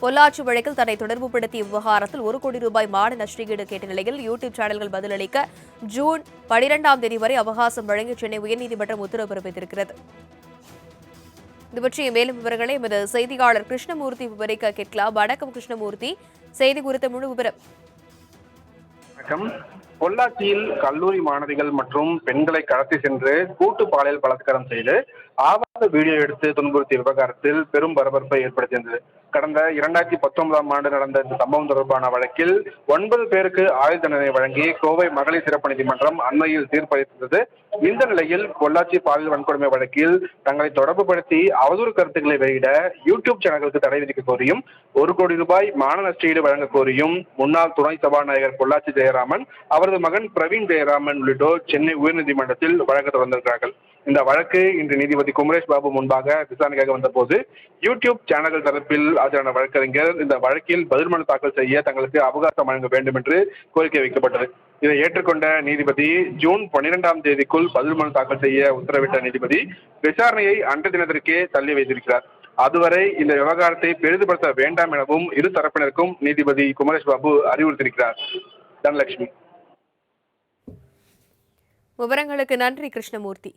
பொள்ளாச்சி வழக்கில் தன்னை தொடர்புபடுத்திய விவகாரத்தில் ஒரு கோடி ரூபாய் மாடு நஷ்டஈடு கேட்ட நிலையில் யூடியூப் சேனல்கள் பதிலளிக்க ஜூன் பனிரெண்டாம் தேதி வரை அவகாசம் வழங்கி சென்னை உயர்நீதிமன்றம் உத்தரவு பிறப்பித்திருக்கிறது. இது பற்றிய மேலும் விவரங்களை எமது செய்தியாளர் கிருஷ்ணமூர்த்தி விவரிக்க கேட்கலாம். வணக்கம் கிருஷ்ணமூர்த்தி. செய்தி குறித்த முழு விவரம். வணக்கம். பொள்ளாச்சியில் கல்லூரி மாணவிகள் மற்றும் பெண்களை கடத்தி சென்று கூட்டு பாலியல் பலாத்காரம் செய்து ஆபாச வீடியோ எடுத்து துன்புறுத்திய விவகாரத்தில் பெரும் பரபரப்பை ஏற்படுத்தியிருந்தது. கடந்த இரண்டாயிரத்தி பத்தொன்பதாம் ஆண்டு நடந்த இந்த சம்பவம் தொடர்பான வழக்கில் ஒன்பது பேருக்கு ஆயுள் தண்டனை வழங்கி கோவை மகளிர் சிறப்பு நீதிமன்றம் அண்மையில் தீர்ப்பளித்தது. இந்த நிலையில் பொள்ளாச்சி பாலியல் வன்கொடுமை வழக்கில் தங்களை தொடர்புபடுத்தி அவதூறு கருத்துக்களை வெளியிட யூடியூப் சேனல்களுக்கு தடை விதிக்க கோரியும் ஒரு கோடி ரூபாய் மான நஷ்டஈடு வழங்க கோரியும் முன்னாள் துணை சபாநாயகர் பொள்ளாச்சி ஜெயராமன் அவரது மகன் பிரவீன் ஜெயராமன் உள்ளிட்டோர் சென்னை உயர்நீதிமன்றத்தில் வழக்கு தொடர்ந்திருக்கிறார்கள். இந்த வழக்கு இன்று நீதிபதி குமரேஷ் பாபு முன்பாக விசாரணைக்காக வந்தபோது யூடியூப் சேனல்கள் தரப்பில் ஆஜரான வழக்கறிஞர் இந்த வழக்கில் பதில் மனு தாக்கல் செய்ய தங்களுக்கு அவகாசம் வழங்க வேண்டும் என்று கோரிக்கை வைக்கப்பட்டது. இதை ஏற்றுக்கொண்ட நீதிபதி ஜூன் பன்னிரெண்டாம் தேதிக்குள் பதில் மனு தாக்கல் செய்ய உத்தரவிட்ட நீதிபதி விசாரணையை அன்றைய தினத்திற்கே தள்ளி வைத்திருக்கிறார். அதுவரை இந்த விவகாரத்தை பெரிதுபடுத்த வேண்டாம் எனவும் இரு தரப்பினருக்கும் நீதிபதி குமரேஷ் பாபு அறிவுறுத்தியிருக்கிறார். தனலட்சுமி. விவரங்களுக்கு நன்றி கிருஷ்ணமூர்த்தி.